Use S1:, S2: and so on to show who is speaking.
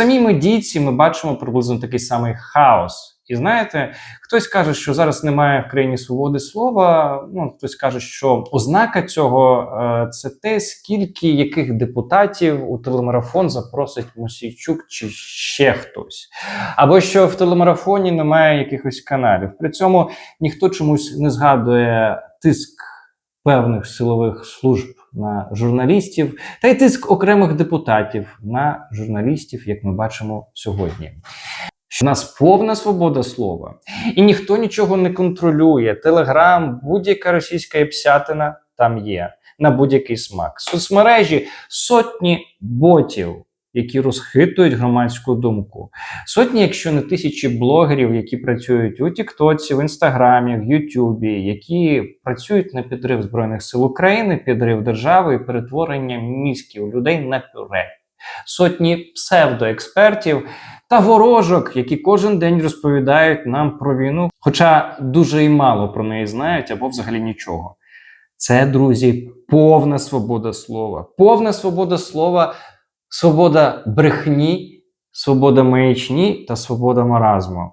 S1: самій медійці ми бачимо приблизно такий самий хаос. І знаєте, хтось каже, що зараз немає в країні свободи слова. Ну хтось каже, що ознака цього е, це те, скільки яких депутатів у телемарафон запросить Мосійчук чи ще хтось, або що в телемарафоні немає якихось каналів. При цьому ніхто чомусь не згадує тиск певних силових служб на журналістів та й тиск окремих депутатів на журналістів, як ми бачимо сьогодні. Що нас повна свобода слова, і ніхто нічого не контролює. Телеграм, будь-яка російська епсятина там є на будь-який смак. Соцмережі сотні ботів, які розхитують громадську думку. Сотні, якщо не тисячі блогерів, які працюють у Тіктоці, в Інстаграмі, в Ютубі, які працюють на підрив Збройних сил України, підрив держави і перетворення мізків людей на пюре. Сотні псевдоекспертів та ворожок, які кожен день розповідають нам про війну, хоча дуже і мало про неї знають або взагалі нічого. Це, друзі, повна свобода слова, повна свобода слова, свобода брехні, свобода маячні та свобода маразму.